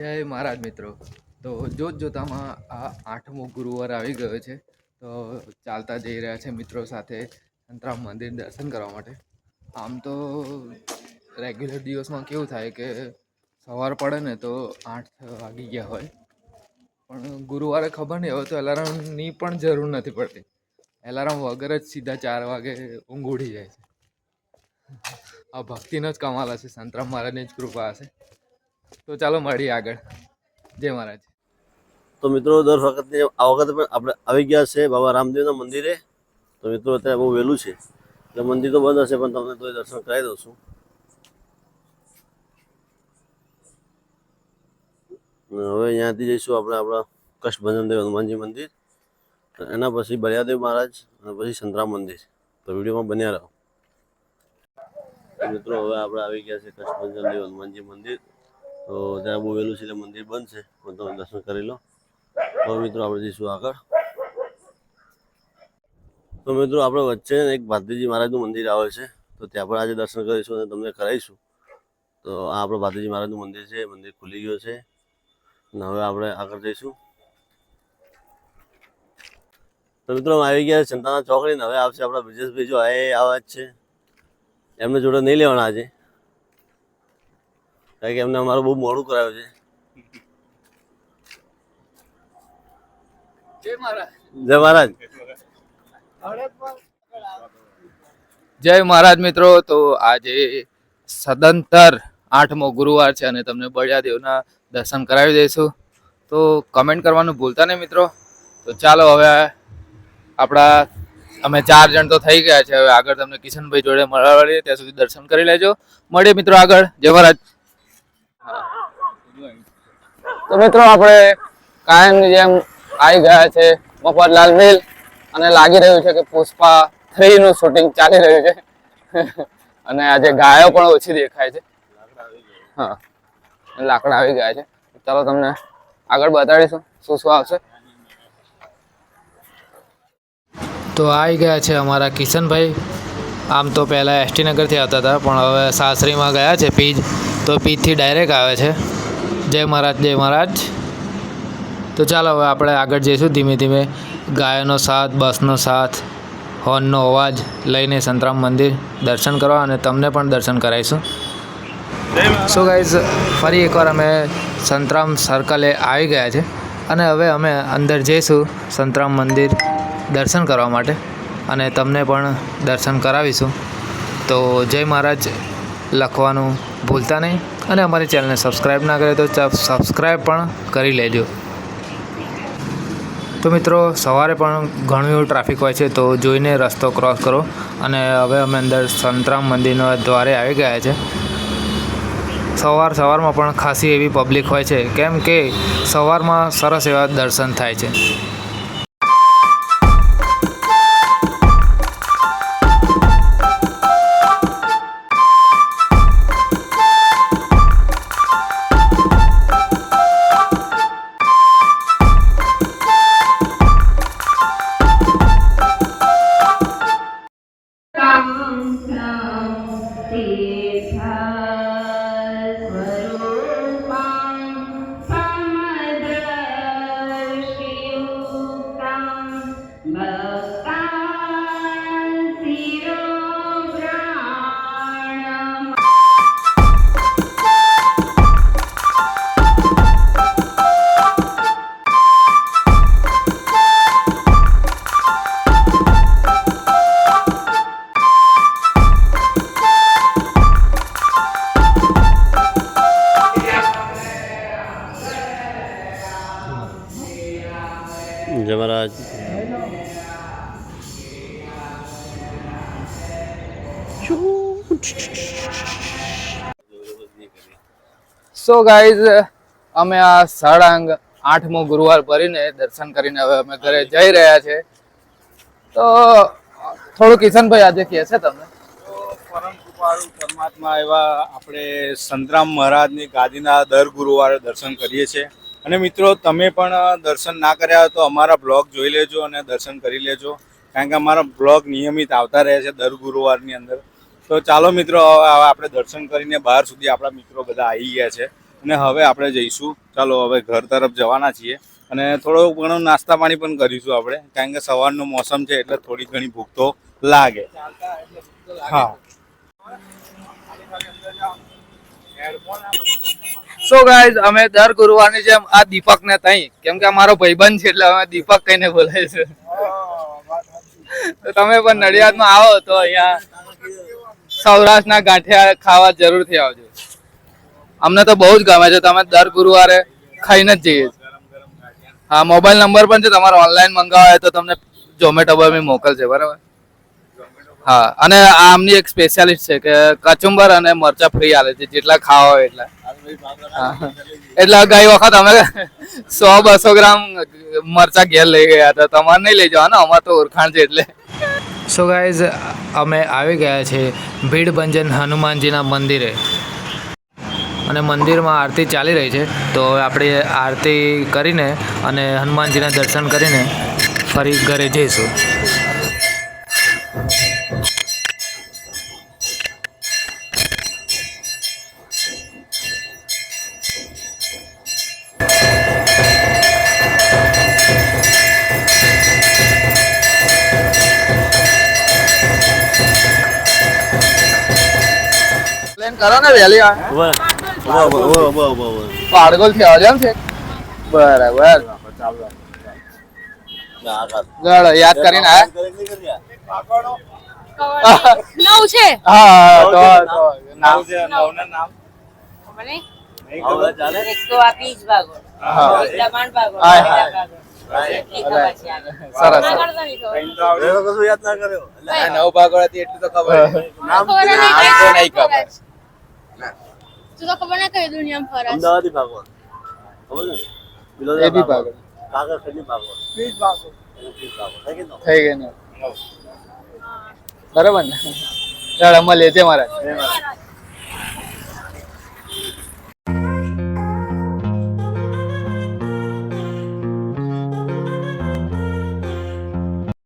જય મહારાજ મિત્રો. તો જોત જોતામાં આ આઠમો ગુરુવાર આવી ગયો છે. તો ચાલતા જઈ રહ્યા છે મિત્રો સાથે સંતરામ મંદિર દર્શન કરવા માટે. આમ તો રેગ્યુલર દિવસમાં કેવું થાય કે સવાર પડે ને તો આઠ વાગી ગયા હોય. પણ ગુરુવારે ખબર નહીં હવે તો એલાર્મની પણ જરૂર નથી પડતી. એલાર્મ વગર જ સીધા ચાર વાગે ઊંઘ ઉડી જાય છે. આ ભક્તિનો જ કમાલ હશે. સંતરામ મહારાજની જ કૃપા હશે. તો ચાલો મળીએ આગળ. જય મહારાજ. તો મિત્રો, દર વખતે આ વખતે પણ આપણે આવી ગયા છે બાબા રામદેવના મંદિરે. તો મિત્રો, અત્યારે બહુ વહેલું છે. એટલે મંદિર તો બંધ હશે, પણ તમને તો દર્શન કરાવી દઉં છું. હવે અહીંયાથી જઈશું આપણે આપણા કષ્ટભંજન દેવ હનુમાનજી મંદિર. એના પછી બરિયાદેવ મહારાજ અને પછી સંતરામ મંદિર. તો વિડીયોમાં બન્યા રહો. મિત્રો, હવે આપણે આવી ગયા છે કષ્ટભંજન દેવ હનુમાનજી મંદિર. તો ત્યાં બહુ વહેલું છે એટલે મંદિર બંધ છે. પણ તમે દર્શન કરી લો. તો મિત્રો, આપણે જઈશું આગળ. તો મિત્રો, આપણે વચ્ચે એક ભાતીજી મહારાજનું મંદિર આવે છે. તો ત્યાં પણ આજે દર્શન કરીશું અને તમને કરાવીશું. તો આ આપણું ભાતીજી મહારાજનું મંદિર છે. મંદિર ખુલી ગયું છે. અને હવે આપણે આગળ જઈશું. તો મિત્રો આવી ગયા ચંતાના ચોકડી ને હવે આવશે આપણા બ્રિજેશભાઈ, જો આ આવે જ છે. એમને જોડે નહીં લેવાના આજે. કારણ કે એમને અમારું બહુ મોડું કરાયું છે. જય મહારાજ. જય મહારાજ. જય મહારાજ મિત્રો તો આજે સદંતર આઠમો ગુરુવાર છે અને તમને બળિયાદેવના દર્શન કરાવી દઈશું. તો કમેન્ટ કરવાનું ભૂલતા નહીં મિત્રો. તો ચાલો હવે આપણા અમે ચાર જણ તો થઈ ગયા છે હવે આગળ તમને કિશનભાઈ જોડે મળીએ ત્યાં સુધી દર્શન કરી લેજો. મળીએ મિત્રો આગળ. જય મહારાજ. તો મિત્રો આપણે કાયમની જેમ આવી ગયા છે મફતલાલ મિલ અને લાગી રહ્યું છે કે પુષ્પા થ્રી નું શૂટિંગ ચાલી રહ્યું છે. અને આજે ગાયો પણ ઓછી દેખાય છે. હા. લાકડા આવી ગયા છે. ચાલો તમને આગળ બતાડીશું શું શું આવશે. તો આવી ગયા છે અમારા કિશનભાઈ. આમ તો પહેલાં એસટી નગરથી આવતા હતા, પણ હવે સાસરીમાં ગયા છે પીજ. તો પીથી ડાયરેક્ટ આવે છે. જય મહારાજ જય મહારાજ. તો ચાલો હવે આપણે આગળ જઈશું ધીમે ધીમે. ગાયોનો સાથ, બસનો સાથ, હોર્નનો અવાજ લઈને સંતરામ મંદિર દર્શન કરવા અને તમને પણ દર્શન કરાવીશું. સો ગાઈઝ ફરી એકવાર અમે સંતરામ સર્કલે આવી ગયા છે અને હવે અમે અંદર જઈશું સંતરામ મંદિર દર્શન કરવા માટે અને તમને પણ દર્શન કરાવીશું. તો જય મહારાજ, લખવાનું ભૂલતા નહીં અને અમારી ચેનલને સબસ્ક્રાઈબ ના કરે તો સબસ્ક્રાઈબ પણ કરી લેજો. તો મિત્રો, સવારે પણ ઘણું એવું ટ્રાફિક હોય છે તો જોઈને રસ્તો ક્રોસ કરો અને હવે અમે અંદર સંતરામ મંદિરના દ્વારે આવી ગયા છે. સવાર સવારમાં પણ ખાસી એવી પબ્લિક હોય છે. કેમ કે સવારમાં સરસ એવા દર્શન થાય છે. Sita. સો ગાઈઝ અમે આ સાડાંગ આઠમો ગુરુવાર ભરીને દર્શન કરીને હવે અમે ઘરે જઈ રહ્યા છે. તો, થોડું કિશનભાઈ આજે કહે છે તમને? પરમ કૃપાળુ પરમાત્મા એવા આપણે સંતરામ મહારાજની ગાદીના દર ગુરુવારે દર્શન કરીએ છીએ. અને મિત્રો, તમે પણ દર્શન ના કર્યા હોય તો અમારા બ્લોગ જોઈ લેજો અને દર્શન કરી લેજો. કારણ કે અમારા બ્લોગ નિયમિત આવતા રહે છે દર ગુરુવારની અંદર. તો ચાલો મિત્રો હવે આપણે દર્શન કરીને બહાર સુધી આપણા મિત્રો બધા આવી ગયા છે. અને હવે આપણે જઈશું. ચાલો હવે ઘર તરફ જવાના છીએ. અને થોડો ઘણો નાસ્તા પાણી પણ કરીશું આપણે. કારણ કે સવારનો મોસમ છે એટલે થોડી ઘણી ભૂખ તો લાગે. હા. સો ગાઈઝ અમે દર ગુરુવારની જેમ આ દીપક ને તઈ કેમ કે અમારો ભાઈબંધ છે એટલે અમે દીપક કહીને બોલાય છે. તો તમે પણ નડિયાદમાં આવો તો અહીંયા સૌરાષ્ટ્રના ગાંઠિયા ખાવા જરૂરથી આવજો. અમને તો બહુ જ ગમે છે. તમે દર ગુરુવારે ખાઈને જ જઈએ હા મોબાઈલ નંબર પણ છે. તમારે ઓનલાઈન મંગાવે તો તમને ઝોમેટો પર બી મોકલશે, બરાબર? હા, અને આમની એક સ્પેશિયાલિસ્ટ છે કે કચુંબર અને મરચા ફ્રી આલે છે. જેટલા ખાવા હોય એટલા. એટલે ગઈ વખત અમે સો બસો ગ્રામ મરચા ઘેર લઈ ગયા હતા. તમારે નહીં લઈ જવાના અમારે તો ઓળખાણ છે એટલે. સો ગાઈઝ અમે આવી ગયા છે ભીડ ભંજન હનુમાનજીના મંદિરે. અને મંદિરમાં આરતી ચાલી રહી છે. તો આપણે આરતી કરીને અને હનુમાનજીના દર્શન કરીને ફરી ઘરે જઈશું. પ્લેન કરો ને વહેલી પાડગોલથી આવજો એમ છે? બરાબર ગળો યાદ કરીને આયા નવ છે. હા તો તો નામ. છે નવના નામ. ચાલે ભાગો. ભાગો. ભાગો. સરસ આગળ તો નહીં ખબર. ત્રણ તો આવડે. હવે કશું યાદ ના કર્યો એટલે નવ ભાગોળ હતી એટલું તો ખબર છે. નામ ખબર નહીં નામ કઈ તો નહીં ખબર ખબર. છે. તું તો ખબર ના કઈ દુનિયામાં ફરસ અમદાવાદી ભાગવત ખબર ને બિલોદરા એ બી ભાગવત. પાગલ કાગળ ખંડી ભાગવત પ્લીઝ ભાગવત પ્લીઝ ભાગવત થઈ ગયું ને? થઈ ગઈ ને બરાબર ને ચાલ મળીએ છે મારા